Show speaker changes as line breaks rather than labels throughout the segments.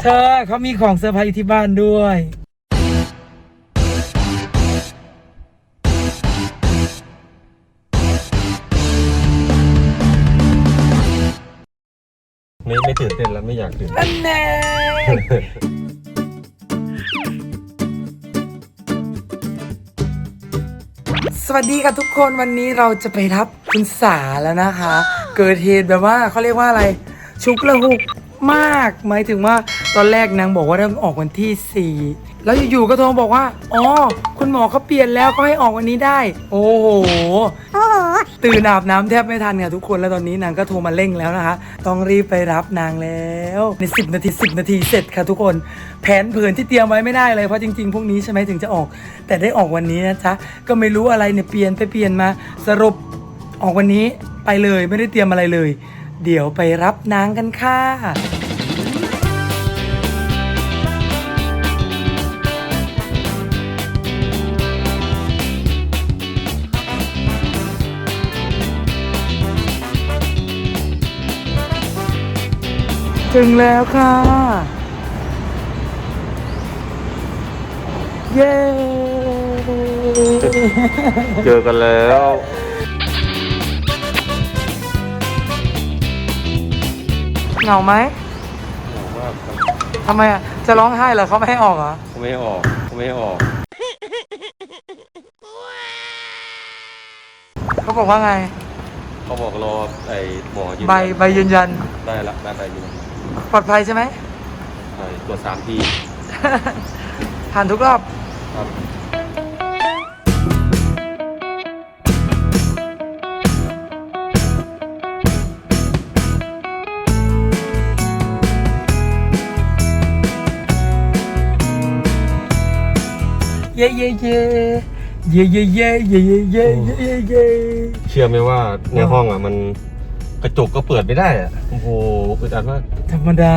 เธอเขามีของเซอร์ไพรส์อยู่ที่บ้านด้วย
ไม่ไม่ตื่นเต้นแล้วไม่อยากตื่น
อันแน่สวัสดีค่ะทุกคนวันนี้เราจะไปรับคุณสาแล้วนะคะ เกิดเหตุแบบว่าเขาเรียกว่าอะไร ชุกละหุก มาก หมายถึงว่าตอนแรกนางบอกว่าต้องออกวันที่ 4 แล้วอยู่ๆก็โทรบอกว่า อ๋อ คุณหมอเขาเปลี่ยนแล้วก็ให้ออกวันนี้ได้ โอ้โห ตื่นอาบน้ำแทบไม่ทันค่ะทุกคน แล้วตอนนี้นางก็โทรมาเร่งแล้วนะคะ ต้องรีบไปรับนางแล้ว ใน 10 นาที 10 นาทีเสร็จค่ะทุกคน แผนเผินที่เตรียมไว้ไม่ได้เลย เพราะจริงๆพรุ่งนี้ใช่ไหมถึงจะออก แต่ได้ออกวันนี้นะจ๊ะ ก็ไม่รู้อะไรเนี่ยเปลี่ยนไปเปลี่ยนมา สรุปออกวันนี้ไปเลยไม่ได้เตรียมอะไรเลย เดี๋ยวไปรับนางกันค่ะ ถึงแล้วค่ะ เย้
เจอกันแล้ว
เหงาไหม
บอกว่า
ทำไมอะ จะร้องไห้เหรอเขาไม่ให้ออกเหรอ
เขาไม่ให้ออกเขาไม่ให้ออก
เขาบอกว่าไง
เขาบอกรอไอ้หมอยืน
ใบใบยืนยัน
ได้ละได้ใบยืนยัน
ปลอดภัยใช่ไหม
ใช่ตรวจสามที
ผ่านทุกรอบ
ครับ
เย้เย้เย้เย้เย้เย้เย้เย้เย้เย้เย้
เชื่อไหมว่าในห้องอะมัน กระจกก็เปิดไม่ได้อะโอ้โหอึดอัดมาก
ธรรมดา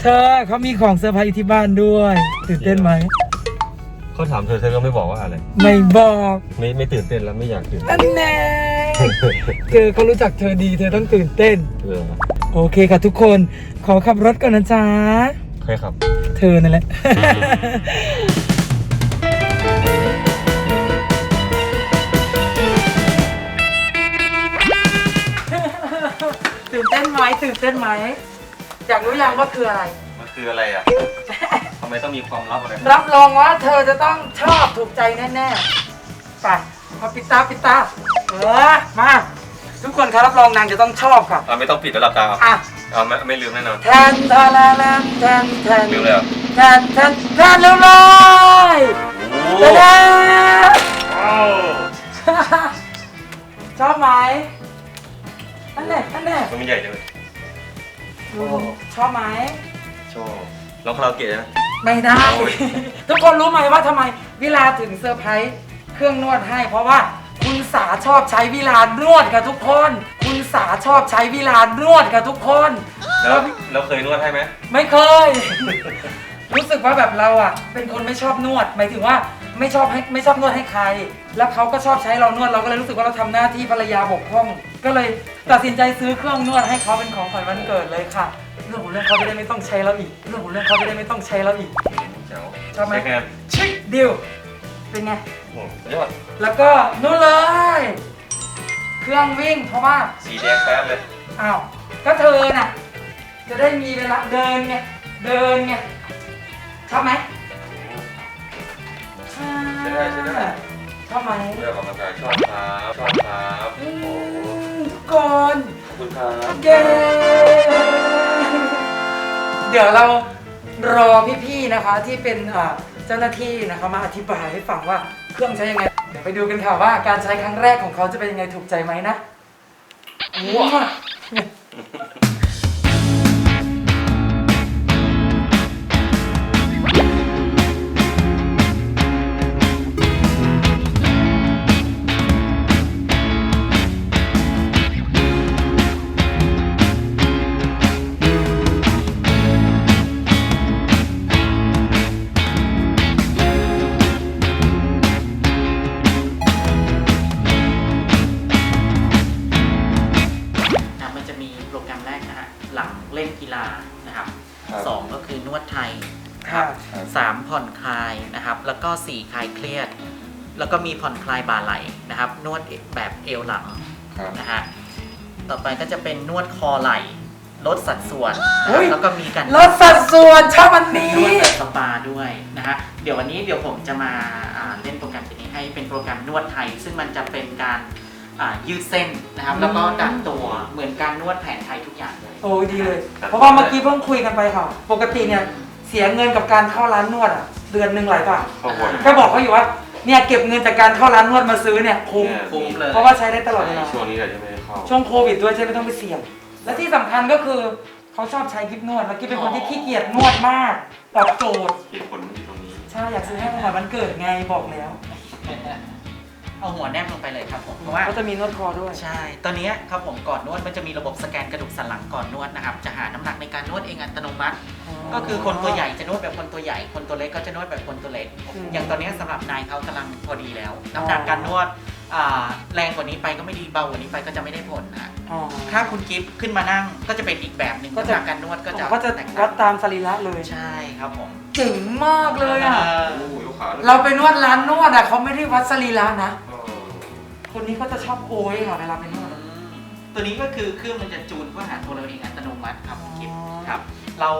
เธอเขามีของเซอร์ไพรส์อยู่ที่บ้านด้วยตื่นเต้นไหม
เขาถามเธอเธอก็ไม่บอกว่าอะไร
ไม่บอก
ไม่ไม่ตื่นเต้นแล้วไม่อยากตื่น
อันแน่เธอเขารู้จักเธอดีเธอต้องตื่นเต้น
เออ
โอเคค่ะทุกคนขอขับรถก่อนนะจ๊ะ
ใครครับ
เธอนั่นแหละ ตื่นเต้นไหมตื่นเต้นไหมอยากรู้ยังว่าคืออะไร
มันคืออะไรอะ ทำไมต้องมีความลับอะไร
รับรองว่าเธอจะต้องชอบถูกใจแน่ๆ ไปมาปิดตาปิดตา เออ มา ทุกคนครับรับรองนางจะต้องชอบค่ะ
อะไม่ต้องปิดแล้วหลับตาเอา
อะ
เอาไม่ไม่ลืมแน่นอน
แทนทาลาลาแทนแทน
ลืมเลยเหรอ
แทนแทนแทนเร็วเลย
โอ้
เด้
ว้าว
ชอบไหม นั่นแหละนั่นแหละ
มันใหญ่จังเลย
อืมชอบไหม
ชอบร้องคาราโอเกะนะ
ไม่ได้
โอ้ย
ทุกคนรู้ไหมว่าทำไมวิลาถึงเซอร์ไพรส์เครื่องนวดให้ เพราะว่าคุณสาชอบใช้วิลานวดกับทุกคน คุณสาชอบใช้วิลานวดกับทุกคน
แล้วเราเคยนวดให้ไหม
ไม่เคย รู้สึกว่าแบบเราอะ เป็นคนไม่ชอบนวด หมายถึงว่า ไม่ชอบให้ไม่ชอบนวดให้ใคร แล้วเขาก็ชอบใช้เรานวดเราก็เลยรู้สึกว่าเราทำหน้าที่ภรรยาบกพร่อง ก็เลยตัดสินใจซื้อเครื่องนวดให้เขาเป็นของขวัญวันเกิดเลยค่ะ เรื่องของเรื่องเขาจะได้ไม่ต้องใช้เราอีก เรื่องของเรื่องเขาจะได้ไม่ต้องใช้เราอีก
เจ๋ว
ชอบไหม
เช็คงาน
ชิคดิวเป็นไง
โอ้สุดยอด
แล้วก็นู่นเลย เครื่องวิ่งเพราะว่า
สีแดงแป๊บเลย
อ้าว ก็เธอน่ะ จะได้มีเวลาเดินไง เดินไง ชอบไหม
เดี๋
ยวเรารอพี่ๆนะคะที่เป็นอ่าเจ้าหน้าที่นะคะมาอธิบายให้ฟังว่าเครื่องใช้ยังไง เดี๋ยวไปดูกันค่ะว่าการใช้ครั้งแรกของเขาจะเป็นยังไงถูกใจไหมนะว้า
นวดไทยนะค
ค่ะ
รับสามผ่อนคลายนะครับ แล้วก็สี่คลายเครียด แล้วก็มีผ่อนคลายบ่าไหล่นะครับ นวดแบบเอวหลัง
ครับ
นะฮะต่อไปก็จะเป็นนวดคอไหล่ลดสัดส่วนนะค
เฮ้
รับ
ย
แล้วก็มีการ
ลดสัดส่วนชอบอันนี้
นวดแบบสปาด้วยนะฮะเดี๋ยววันนี้เดี๋ยวผมจะมาอ่าเล่นโปรแกรมตัวนี้ให้เป็นโปรแกรมนวดไทย ซึ่งมันจะเป็นการอ่า ยืดเส้นนะครับ แล้วก็ดัดตัวเหมือนการนวดแผนไทยทุกอย่างเลย
โอ้ยดีเลย เพราะว่าเมื่อกี้เพิ่งคุยกันไปค่ะ ปกติเนี่ยเสียเงินกับการเข้าร้านนวดอะ เดือนหนึ่งหลายบาท
เข้าบ่อย
แค่บอกเขาอยู่ว่าเนี่ยเก็บเงินจากการเข้าร้านนวดมาซื้อเนี่ยคุ้ม
เนี่ย
คุ้มเลย
เพราะว่าใช้ได้ตลอดเวลา
ช่วงนี้แหละจะไม่ได้เข้า
ช่วงโควิดด้วยใช่ไม่ต้องไปเสี่ยง และที่สำคัญก็คือเขาชอบใช้กิฟนวดแล้วกิ๊บเป็นคนที่ขี้เกียจนวดมากตอบโจทย์
เหตุผลมันอยู่ตรงนี้
ใช่อยากซื้อให้ของขวัญวันเกิดไงบอกแล้ว
เอาหัวแนบลงไปเลยครับผมเพราะว่า
เขาจะมีนวดคอด้วย
ใช่ ตอนนี้ครับผมก่อนนวดมันจะมีระบบสแกนกระดูกสันหลังก่อนนวดนะครับ จะหาน้ำหนักในการนวดเองอัตโนมัติ ก็คือคนตัวใหญ่จะนวดแบบคนตัวใหญ่ คนตัวเล็กก็จะนวดแบบคนตัวเล็ก
อืม
อย่างตอนนี้สำหรับนายเขากำลังพอดีแล้ว น้ำหนักการนวดอ่าแรงกว่านี้ไปก็ไม่ดีเบากว่านี้ไปก็จะไม่ได้ผลนะ
อ๋อ
ถ้าคุณกิฟต์ขึ้นมานั่งก็จะเป็นอีกแบบหนึ่ง
ก็จะ
น้ำหนักการนวดก็จะ
ก็จะ
แตก
วั
ต่า
ด
ง
ตามสรีระเลย
ใช่ครับผม
เจ๋งมากเลยอะ
โอ้ยกขาด้วย
เราไปนวดร้านนวดอะเขาไม่ได้วัดสรีระนะ
เออ
คนนี้ก็จะชอบโอยค่ะเวลาไปนวด
อืมตัวนี้ก็คือเครื่องมันจะจูนเพื่อหาตัวเราเองอัตโนมัติครับคุณกิฟต์
อ๋อ
ครับ เรา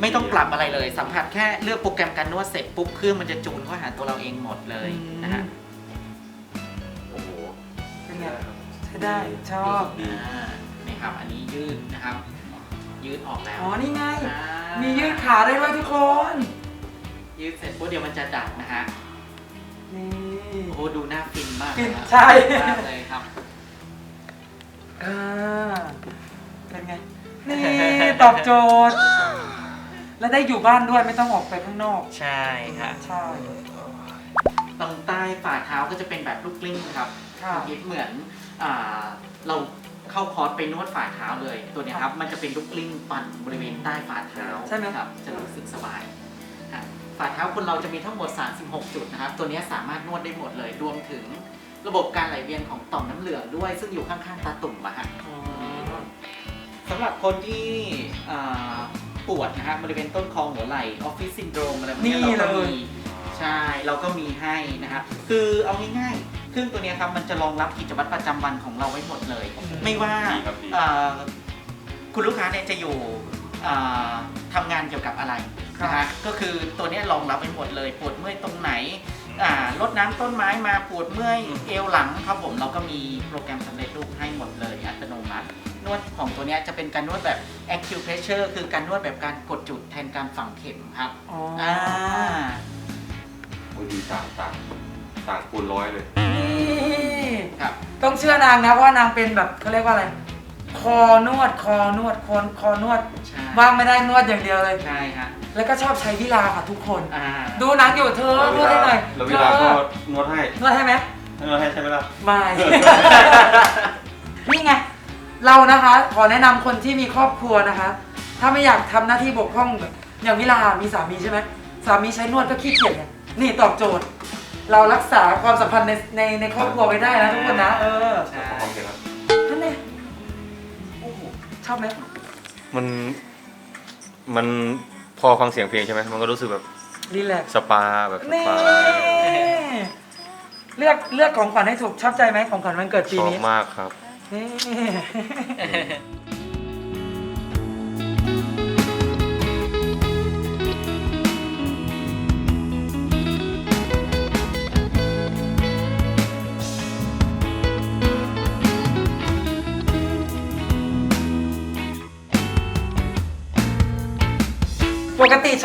ไม่ต้องปรับอะไรเลย สัมผัสแค่เลือกโปรแกรมการนวดเสร็จปุ๊บเครื่องมันจะจูนเพื่อหาตัวเราเองหมดเลยนะฮะ
โอ้โห
เป็นไงใช้ได้ชอบ
ดี
อ่านี่ครับ อันนี้ยืดนะครับ ยืดออกแล้ว
อ๋อนี่ไง
อ่า
มียืดขาได้ด้วยทุกคน
ยืดเสร็จปุ๊บเดี๋ยวมันจะดัดนะฮะ
นี่
โอ้โหดูหน้าฟินมาก
ฟิน
นะครับ
ใช่
มากเลยครับ
อ่าเป็นไง นี่ตอบโจทย์ และได้อยู่บ้านด้วยไม่ต้องออกไปข้างนอก
ใช่ค่ะ
ใช่
ตรงใต้ฝ่าเท้าก็จะเป็นแบบลูกกลิ้งครับ
ค่ะ
คิดเหมือนอ่าเราเข้าคอร์สไปนวดฝ่าเท้าเลย ตัวเนี้ยครับ มันจะเป็นลูกกลิ้งปั่นบริเวณใต้ฝ่าเท้า
ใช่ไหม
ครับ จะรู้สึกสบายอะ ฝ่าเท้าคนเราจะมีทั้งหมด 36 จุดนะครับ ตัวเนี้ยสามารถนวดได้หมดเลย รวมถึงระบบการไหลเวียนของต่อมน้ำเหลืองด้วย ซึ่งอยู่ข้างๆตาตุ่มอะฮะ
อ๋อ
สำหรับคนที่อ่าปวดนะฮะบริเวณต้นคอหัวไหล่ออฟฟิศซินโดรมอะไรพวกเนี้ย
นี่
เราก็
เลย
มีใช่เราก็มีให้นะครับ คือเอาง่ายๆเครื่องตัวเนี้ยครับมันจะรองรับกิจวัตรประจำวันของเราไว้หมดเลย ไม่ว่า
ดีครับดี
อ่าคุณลูกค้าเนี่ยจะอยู่อ่าทำงานเกี่ยวกับอะไร นะฮะก็คือตัวเนี้ยรองรับไว้หมดเลย ปวดเมื่อยตรงไหนอ่ารดน้ำต้นไม้มาปวดเมื่อยเอวหลังครับผมเราก็มีโปรแกรมสำเร็จรูปให้หมดเลยอัตโนมัติ นวดของตัวเนี้ยจะเป็นการนวดแบบ acupressure คือการนวดแบบการกดจุดแทนการฝังเข็มครับ
อ๋อ
อ่า
โอ้ยดีต่างต่างต่างคูณร้อยเลย
นี่
ครับ
ต้องเชื่อนางนะเพราะว่านางเป็นแบบเขาเรียกว่าอะไร คอนวดคอนวดคอนคอนวด
ใช่
ว่างไม่ได้นวดอย่างเดียวเลย
ใช่ฮะ
แล้วก็ชอบใช้วิลาค่ะทุกคน
อ่า
ดูหนังอยู่เธอนวดให้หน่อย
แล้วเวลา
เธ
ก็
อน
วดให้
นวดให้ไหม
นวดให้ใช่ไหมล่ะ
ไม่ นี่ไง เรานะคะ ขอแนะนำคนที่มีครอบครัวนะคะ ถ้าไม่อยากทำหน้าที่บกพร่องแบบอย่างวิลามีสามีใช่ไหมสามีใช้นวดก็ขี้เกียจไงนี่ตอบโจทย์ เรารักษาความสัมพันธ์ในในในครอบครัวไว้ได้นะทุกคนนะเออ
ใช่
ขอความเสียครับ
นั่นเองโอ้โหชอบไหม
มัน มันพอฟังเสียงเพลงใช่ไหมมันก็รู้สึกแบบ
รีแลกซ์
สปาแบบส
นี่
ปา
เลือกเลือกของขวัญให้ถูกชอบใจไหมของขวัญวันเกิด
ช
ปี
อบ
นี้
มากครับ
นี่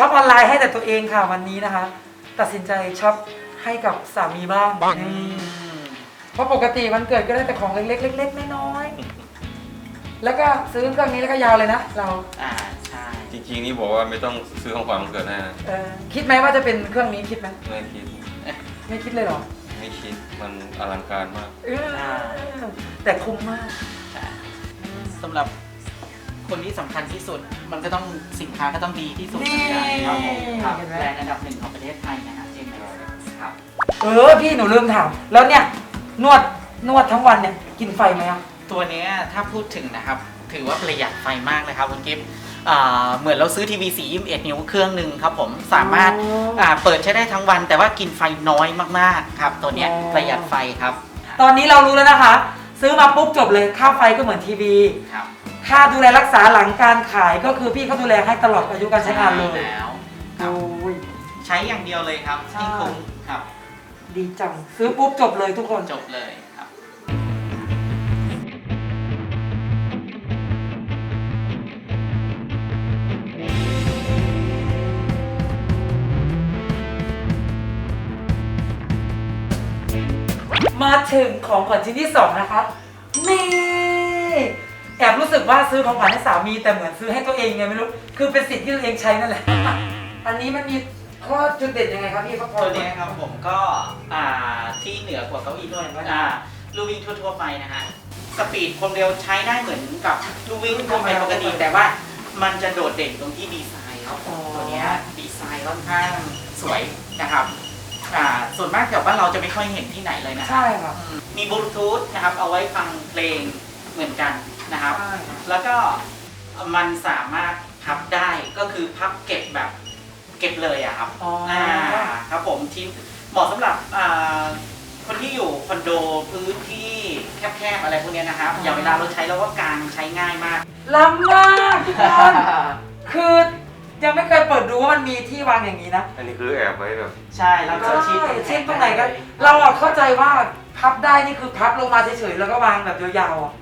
ช็อปออนไลน์ให้แต่ตัวเองค่ะวันนี้นะคะ ตัดสินใจช็อปให้กับสามีบ้าง
อื
นี่
ม
เพราะปกติวันเกิดก็ได้แต่ของเล็กๆเล็กๆน้อยๆแล้วก็ซื้อเครื่องนี้แล้วก็ยาวเลยนะเรา
อ่าใช่
จริงๆนี่บอกว่าไม่ต้องซื้อของขวัญวันเกิดให้นะ
เออคิดไหมว่าจะเป็นเครื่องนี้คิดไหม
ไม่คิด
ไม่คิดเลยเหรอ
ไม่คิดมันอลังการมาก
เออแต่คุ้มมาก
ใช่สำหรับ คนที่สำคัญที่สุด มันก็ต้องสินค้าก็ต้องดีที่สุด
นี่
ครับผมครับ
เห็นไหม
แบรนด์อันดับหนึ่งของประเทศไทยนะฮะเจมส์ครับ
เออพี่หนูลืมถามแล้วเนี่ยนวดนวดทั้งวันเนี่ยกินไฟไหมอะ
ตัวเนี้ยถ้าพูดถึงนะครับ ถือว่าประหยัดไฟมากเลยครับคุณกิฟต์อ่าเหมือนเราซื้อทีวีสี21นิ้วเครื่องหนึ่งครับผมสามารถ
อ๋อ
อ่าเปิดใช้ได้ทั้งวัน แต่ว่ากินไฟน้อยมากๆครับ ตัวเนี้ย
อ๋อ
ประหยัดไฟครับ
ตอนนี้เรารู้แล้วนะคะ ซื้อมาปุ๊บจบเลยค่าไฟก็เหมือนทีวี
ครับ
ค่าดูแลรักษาหลังการขายก็คือพี่เขาดูแลให้ตลอดอายุการใช้งานเลย
แล้ว ครั
โอ้
บ
ย
ใช้อย่างเดียวเลยครับ
ใช่
ที่คุ้มครับ
ดีจัง ซื้อปุ๊บจบเลยทุกคน
จบเลยครับ
มาถึงของขวัญชิ้นที่สองนะครับนี่ แอบรู้สึกว่าซื้อของขวัญให้สามีแต่เหมือนซื้อให้ตัวเองไงไม่รู้ คือเป็นสิทธิ์ที่ตัวเองใช้นั่นแหละ อันนี้มันมีข้อจุดเด่นยังไงครับพี่พระพร
ตัวเนี้ยครับผมก็อ่าที่เหนือกว่าเก้าอี้ด้วยอ่าลูวิ่งทั่วๆไปนะฮะสปีดความเร็วใช้ได้เหมือนกับลูวิ่งทั่วไปปกติแต่ว่ามันจะโดดเด่นตรงที่ดีไซน์ครับผมตัวเนี้ยดีไซน์ค่อนข้างสวยนะครับอ่าส่วนมากแถวบ้านเราจะไม่ค่อยเห็นที่ไหนเลยนะ
ใช่ครับ
มีบลูทูธนะครับเอาไว้ฟังเพลงเหมือนกัน นะครับ
ใช่ครับ
แล้วก็มันสามารถพับได้ก็คือพับเก็บแบบเก็บเลยอะครับ
อ๋ออ่า
ครับผมที่เหมาะสำหรับอ่าคนที่อยู่คอนโดพื้นที่แคบๆอะไรพวกเนี้ยนะครับ อย่างเวลาเราใช้เราก็กางใช้ง่ายมาก
ล้ำมากทุกคนคือยังไม่เคยเปิดดูว่ามันมีที่วางอย่างนี้นะ
อันนี้คือแอบไว้แบบ
ใช่แล้วก็
ใช่
ชี้
ชิ้นตรงไหนก็เราอะเข้าใจว่าพับได้นี่คือพับลงมาเฉยๆแล้วก็วางแบบยาวๆอะ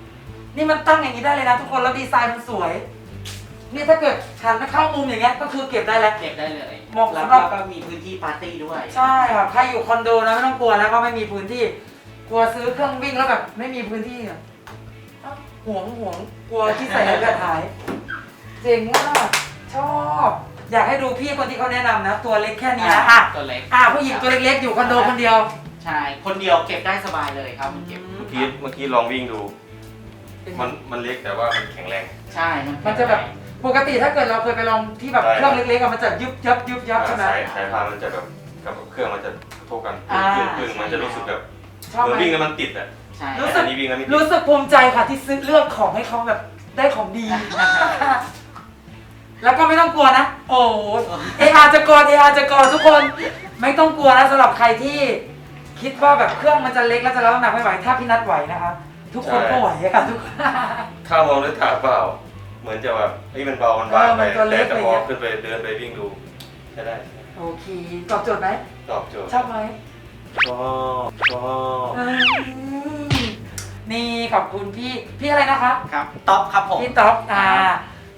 นี่มันตั้งอย่างนี้ได้เลยนะทุกคนแล้วดีไซน์มันสวย นี่ถ้าเกิดหันไปเข้ามุมอย่างเงี้ยก็คือเก็บได้แล้ว
เก็บได้เลย
เหมาะ
แล้ว
สำหรับ
ก็มีพื้นที่ปาร์ตี้ด้วย
ใช่ครับใครอยู่คอนโดนะไม่ต้องกลัวแล้วก็ไม่มีพื้นที่ กลัวซื้อเครื่องวิ่งแล้วแบบไม่มีพื้นที่อะเอ้าห่วงห่วงกลัวที่ใส่แล้วจะหาย เจ๋งมากชอบ อยากให้ดูพี่คนที่เขาแนะนำนะ ตัวเล็กแค่นี้นะอะ
ตัวเล็ก
อะผู้หญิงตัวเล็กๆอยู่คอนโดคนเดียว
ใช่ คนเดียวเก็บได้สบายเลยครับมันเก็บ
เมื่อกี้เมื่อกี้ลองวิ่งดู มันมันเล็กแต่ว่ามันแข็งแรง
ใช่ มัน
มันจะแบบปกติถ้าเกิดเราเคยไปลองที่แบบ
ใช่
เครื่องเล็กๆอะมันจะยุบยับยุบยับใช่ไหม
สายสายพานมันจะแบบกับเครื่องมันจะกระทบกัน
อ่า
ยืดขึ้นมันจะรู้สึกแบบ
ชอบ
เหมื
ไห
อ
ม
นวิ่งแล้วมันติดอะ
ใช่
รู้
แต่
สึ
อั
ก
นนี้วิ่งแล้วไม่ติด
รู้สึกภูมิใจค่ะที่ซื้อเลือกของให้เขาแบบได้ของดี แล้วก็ไม่ต้องกลัวนะ โอ้เออาจะกรเออาจะกรทุกคนไม่ต้องกลัวนะสำหรับใครที่ คิดว่าแบบเครื่องมันจะเล็กแล้วจะรับน้ำหนักไม่ไหวถ้าพี่นัดไหวนะคะ ทุกคนก็ไหวอะค่ะทุกคน
ถ้ามองด้วยตาเปล่า เหมือนจะแบบเฮ้ยมันเบา มันบาง
เออมั
ไป
นตัวเล็
แต่
ก
แต่พอ
อะไรเงี้ย
ขึ้นไปเดินไปวิ่งดูใช่ได้
โอเคตอบโจทย์ไหม
ตอบโจทย์
ชอบไหม
ชอบชอบ
อืมนี่ขอบคุณพี่ พี่อะไรนะคะ
ครับท็อปครับผม
พี่ต๊อกอ่า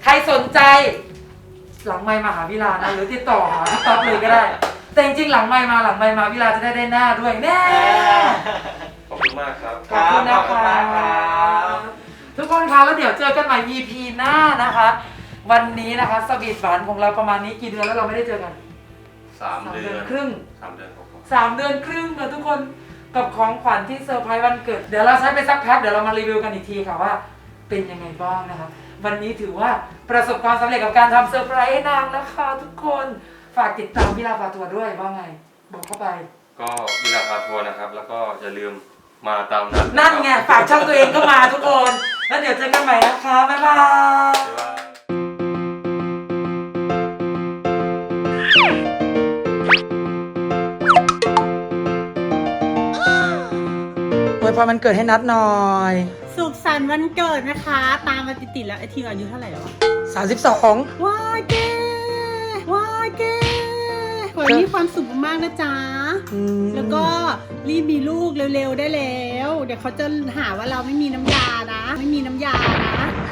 ใครสนใจ หลังไมค์มาหาวิลานะ หรือติดต่อหาพี่ต๊อกเลยก็ได้ แต่จริงๆหลังไมค์มาหลังไมค์มาวิลาจะได้ได้หน้าด้วยแน่
ขอบคุณ มากครับ
ขอบคุณนะ
ขอบคุณ
คะ
มากครับ
ทุกคนคะแล้วเดี๋ยวเจอกันใหม่ EP หน้านะคะ วันนี้นะคะสวีทหวานของเราประมาณนี้กี่เดือนแล้วเราไม่ได้เจอกัน
สามเดือน
ครึ่ง
สามเดือนกว่า
สามเดือนครึ่งนะทุกคนกับของขวัญที่เซอร์ไพรส์วันเกิด เดี๋ยวเราใช้ไปสักแป๊บเดี๋ยวเรามารีวิวกันอีกทีค่ะว่า เป็นยังไงบ้างนะคะ วันนี้ถือว่าประสบความสำเร็จกับการทำเซอร์ไพรส์ให้นางนะคะ ทุกคนฝากติดตามพี่ลาพาทัวร์ด้วยว่าไงบอกเข้าไป
ก็วิลาพาทัวร์นะครับ แล้วก็อย่าลืม มาตามนัด
นั่นไงฝากช่องตัวเองก็มาทุกคน แล้วเดี๋ยวเจอกันใหม่นะคะบ๊ายบาย
บ๊ายบาย
อวยพรมันเกิดให้นัดหน่อย
สุขสันต์วันเกิดนะคะ ตามมาติดๆแล้วไอทีมอายุเท่าไหร่แล้วอะ
32
ว้ายเก้ว้ายเก้ ขอให้มีความสุขมากๆนะจ๊ะ
อืม
แล้วก็รีบมีลูกเร็วๆได้แล้ว เดี๋ยวเขาจะหาว่าเราไม่มีน้ำยานะ ไม่มีน้ำยานะเออ